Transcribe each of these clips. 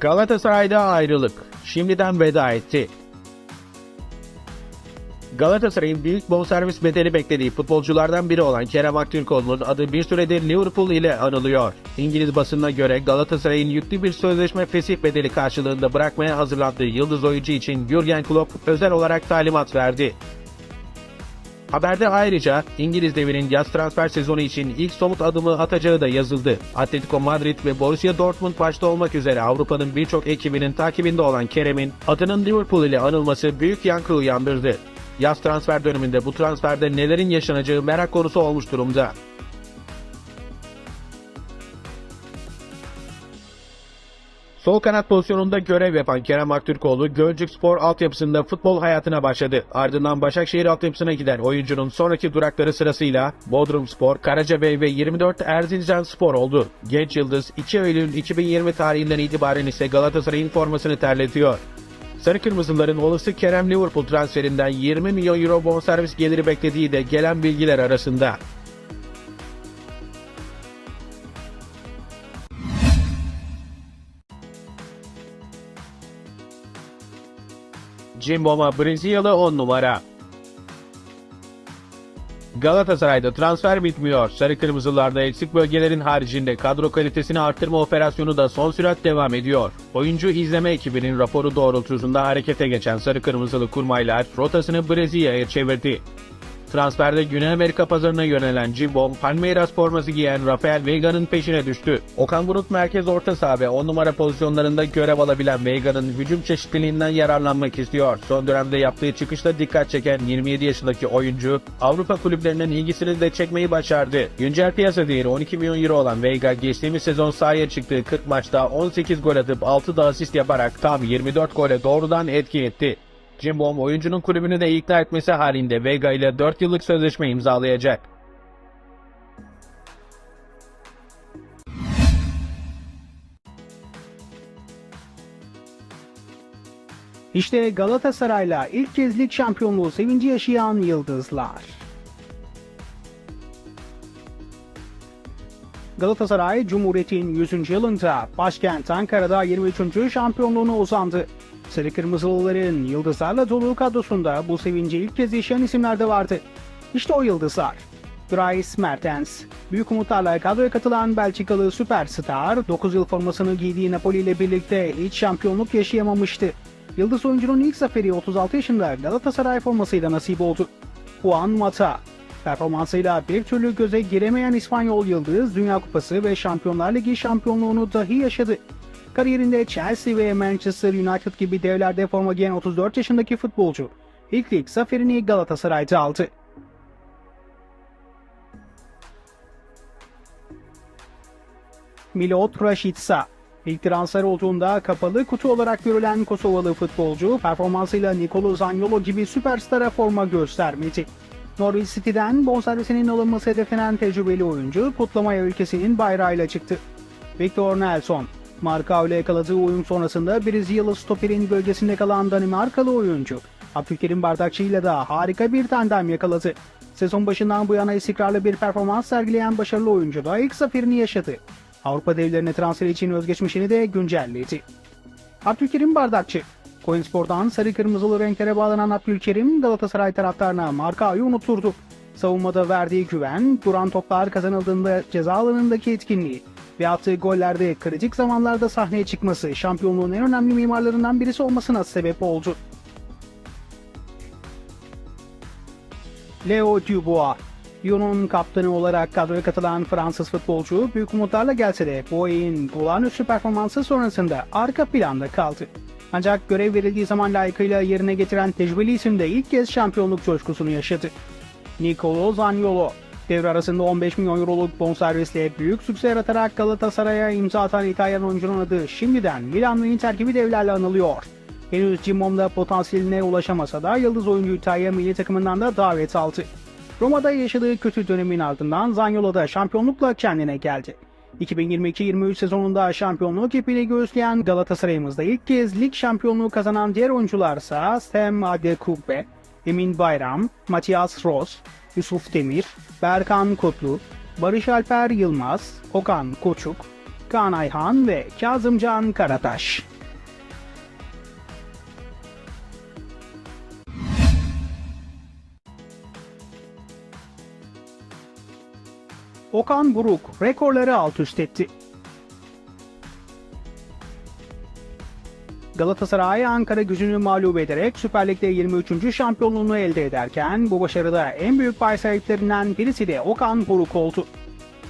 Galatasaray'da ayrılık. Şimdiden veda etti. Galatasaray'ın büyük bonservis bedeli beklediği futbolculardan biri olan Kerem Aktürkoğlu'nun adı bir süredir Liverpool ile anılıyor. İngiliz basınına göre Galatasaray'ın yüklü bir sözleşme fesih bedeli karşılığında bırakmaya hazırlandığı yıldız oyuncu için Jurgen Klopp özel olarak talimat verdi. Haberde ayrıca İngiliz devinin yaz transfer sezonu için ilk somut adımı atacağı da yazıldı. Atletico Madrid ve Borussia Dortmund başta olmak üzere Avrupa'nın birçok ekibinin takibinde olan Kerem'in adının Liverpool ile anılması büyük yankı uyandırdı. Yaz transfer döneminde bu transferde nelerin yaşanacağı merak konusu olmuş durumda. Sol kanat pozisyonunda görev yapan Kerem Aktürkoğlu, Gölcük Spor altyapısında futbol hayatına başladı. Ardından Başakşehir altyapısına giden oyuncunun sonraki durakları sırasıyla Bodrum Spor, Karacabey ve 24 Erzincan Spor oldu. Genç Yıldız 2 Eylül 2020 tarihinden itibaren ise Galatasaray'ın formasını terletiyor. Sarı Kırmızıların olası Kerem Liverpool transferinden 20 milyon euro bonservis geliri beklediği de gelen bilgiler arasında. Cimbom'a Brezilyalı 10 numara. Galatasaray'da transfer bitmiyor. Sarı Kırmızılarda eksik bölgelerin haricinde kadro kalitesini arttırma operasyonu da son sürat devam ediyor. Oyuncu izleme ekibinin raporu doğrultusunda harekete geçen Sarı Kırmızılı kurmaylar rotasını Brezilya'ya çevirdi. Transferde Güney Amerika pazarına yönelen Cimbom, Palmeiras forması giyen Rafael Vega'nın peşine düştü. Okan Buruk merkez orta saha ve 10 numara pozisyonlarında görev alabilen Vega'nın hücum çeşitliliğinden yararlanmak istiyor. Son dönemde yaptığı çıkışta dikkat çeken 27 yaşındaki oyuncu, Avrupa kulüplerinin ilgisini de çekmeyi başardı. Güncel piyasa değeri 12 milyon euro olan Vega, geçtiğimiz sezon sahaya çıktığı 40 maçta 18 gol atıp 6 da asist yaparak tam 24 gole doğrudan etki etti. Cimbom oyuncunun kulübünü de ikna etmesi halinde Vega ile 4 yıllık sözleşme imzalayacak. İşte Galatasaray'la ilk kez lig şampiyonluğu sevinci yaşayan yıldızlar. Galatasaray Cumhuriyet'in 100. yılında başkent Ankara'da 23. şampiyonluğuna uzandı. Sarı Kırmızılıların yıldızlarla dolu kadrosunda bu sevinci ilk kez yaşayan isimler de vardı. İşte o yıldızlar. Dries Mertens, büyük umutlarla kadroya katılan Belçikalı süperstar, 9 yıl formasını giydiği Napoli ile birlikte hiç şampiyonluk yaşayamamıştı. Yıldız oyuncunun ilk zaferi 36 yaşında Galatasaray formasıyla nasip oldu. Juan Mata, performansıyla bir türlü göze giremeyen İspanyol Yıldız, Dünya Kupası ve Şampiyonlar Ligi şampiyonluğunu dahi yaşadı. Kariyerinde Chelsea ve Manchester United gibi devlerde forma giyen 34 yaşındaki futbolcu, ilk lig zaferini Galatasaray'da aldı. Milot Rashica İlk transfer olduğunda kapalı kutu olarak görülen Kosovalı futbolcu performansıyla Nicolo Zaniolo gibi süperstara forma göstermedi. Norwich City'den bonservisinin alınması hedeflenen tecrübeli oyuncu kutlamaya ülkesinin bayrağıyla çıktı. Victor Nelson, Marka ile yakaladığı oyun sonrasında Brezilyalı stoperin bölgesinde kalan Danimarkalı oyuncu Abdülkerim Bardakçı ile de harika bir tandem yakaladı. Sezon başından bu yana istikrarlı bir performans sergileyen başarılı oyuncu da ilk zaferini yaşadı. Avrupa devlerine transfer için özgeçmişini de güncelledi. Abdülkerim Bardakçı Koyunspor'dan sarı kırmızılı renklere bağlanan Abdülkerim Galatasaray taraftarına markayı unuturdu. Savunmada verdiği güven, duran toplar kazanıldığında ceza alanındaki etkinliği ve attığı gollerde kritik zamanlarda sahneye çıkması şampiyonluğun en önemli mimarlarından birisi olmasına sebep oldu. Leo Dubois Lyon'un kaptanı olarak kadroya katılan Fransız futbolcu büyük umutlarla gelse de bu ayın olağanüstü performansı sonrasında arka planda kaldı. Ancak görev verildiği zaman layıkıyla yerine getiren tecrübeli isim de ilk kez şampiyonluk coşkusunu yaşadı. Nicolo Zaniolo devre arasında 15 milyon euroluk bonservisle büyük sükse yaratarak Galatasaray'a imza atan İtalyan oyuncunun adı şimdiden Milan ve Inter gibi devlerle anılıyor. Henüz Cimbom'da potansiyeline ulaşamasa da yıldız oyuncu İtalya milli takımından da davet aldı. Roma'da yaşadığı kötü dönemin ardından Zaniolo da şampiyonlukla kendine geldi. 2022-23 sezonunda şampiyonluk ipiyle göğüsleyen Galatasaray'ımızda ilk kez lig şampiyonluğu kazanan diğer oyuncularsa Sam Adekugbe, Emin Bayram, Matias Ross, Yusuf Demir, Berkan Kutlu, Barış Alper Yılmaz, Okan Koçuk, Kaan Ayhan ve Kazımcan Karataş. Okan Buruk rekorları alt üst etti. Galatasaray Ankara gücünü mağlup ederek Süper Lig'de 23. şampiyonluğunu elde ederken bu başarıda en büyük pay sahiplerinden birisi de Okan Buruk oldu.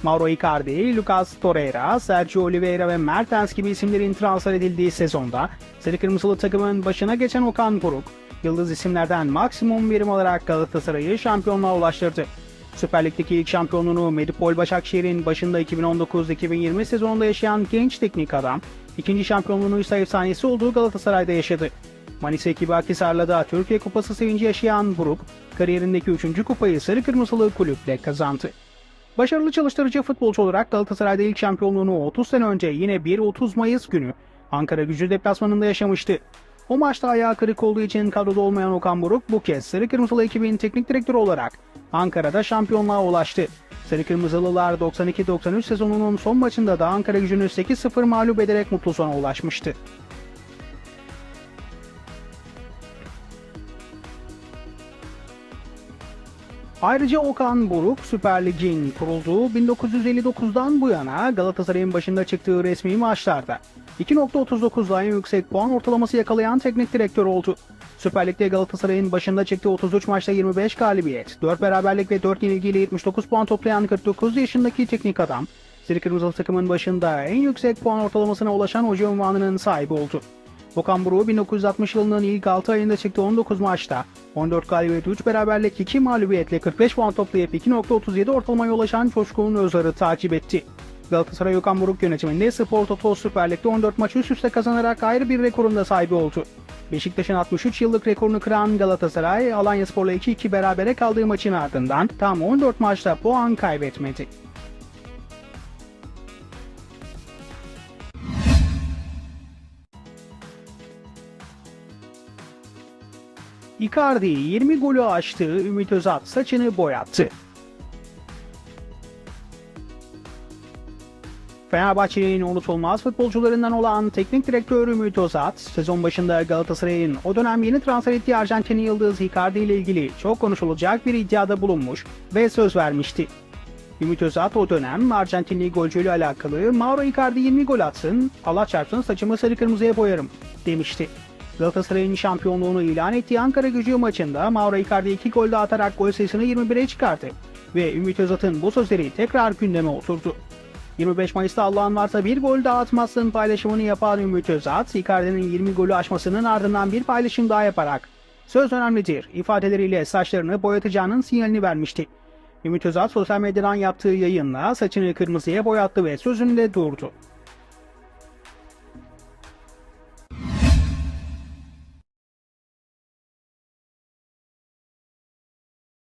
Mauro Icardi, Lucas Torreira, Sergio Oliveira ve Mertens gibi isimlerin transfer edildiği sezonda Sarı Kırmızılı takımın başına geçen Okan Buruk, yıldız isimlerden maksimum verim alarak Galatasaray'ı şampiyonluğa ulaştırdı. Süper Lig'deki ilk şampiyonluğunu Medipol Başakşehir'in başında 2019-2020 sezonunda yaşayan genç teknik adam, ikinci şampiyonluğunu ise efsanesi olduğu Galatasaray'da yaşadı. Manisa ekibi Akhisar'la Türkiye Kupası sevinci yaşayan Buruk, kariyerindeki 3. kupayı Sarı Kırmızılı kulüple kazandı. Başarılı çalıştırıcı futbolcu olarak Galatasaray'da ilk şampiyonluğunu 30 sene önce yine 1-30 Mayıs günü Ankara gücü deplasmanında yaşamıştı. O maçta ayağı kırık olduğu için kadroda olmayan Okan Buruk bu kez Sarı Kırmızılı ekibin teknik direktörü olarak Ankara'da şampiyonluğa ulaştı. Sarı Kırmızılılar 92-93 sezonunun son maçında da Ankara gücünü 8-0 mağlup ederek mutlu sona ulaşmıştı. Ayrıca Okan Buruk Süper Lig'in kurulduğu 1959'dan bu yana Galatasaray'ın başında çıktığı resmi maçlarda 2.39'la en yüksek puan ortalaması yakalayan teknik direktör oldu. Süper Lig'de Galatasaray'ın başında çıktığı 33 maçta 25 galibiyet, 4 beraberlik ve 4 yenilgiyle 79 puan toplayan 49 yaşındaki teknik adam, Sarı Kırmızılı takımın başında en yüksek puan ortalamasına ulaşan hoca unvanının sahibi oldu. Okan Buruk 1960 yılının ilk 6 ayında çıktığı 19 maçta 14 galibiyet 3 beraberlik 2 mağlubiyetle 45 puan toplayıp 2.37 ortalamaya ulaşan Coşkun Özar'ı takip etti. Galatasaray Okan Buruk yönetiminde Spor Toto Süper Lig'de 14 maç üst üste kazanarak ayrı bir rekorun da sahibi oldu. Beşiktaş'ın 63 yıllık rekorunu kıran Galatasaray, Alanyaspor'la 2-2 berabere kaldığı maçın ardından tam 14 maçta puan kaybetmedi. Icardi 20 golü aştı, Ümit Özat saçını boyattı. Fenerbahçe'nin unutulmaz futbolcularından olan teknik direktör Ümit Özat, sezon başında Galatasaray'ın o dönem yeni transfer ettiği Arjantinli yıldız Icardi ile ilgili çok konuşulacak bir iddiada bulunmuş ve söz vermişti. Ümit Özat o dönem Arjantinli golcüyle alakalı Mauro Icardi 20 gol atsın, Allah çarpsın saçımı sarı kırmızıya boyarım demişti. Galatasaray'ın şampiyonluğunu ilan ettiği Ankara gücü maçında Mauro Icardi 2 gol daha atarak gol sayısını 21'e çıkardı. Ve Ümit Özat'ın bu sözleri tekrar gündeme oturdu. 25 Mayıs'ta Allah'ın varsa bir gol daha atmazsın paylaşımını yapan Ümit Özat, Icardi'nin 20 golü aşmasının ardından bir paylaşım daha yaparak söz önemlidir ifadeleriyle saçlarını boyatacağının sinyalini vermişti. Ümit Özat sosyal medyadan yaptığı yayınla saçını kırmızıya boyattı ve sözünde durdu.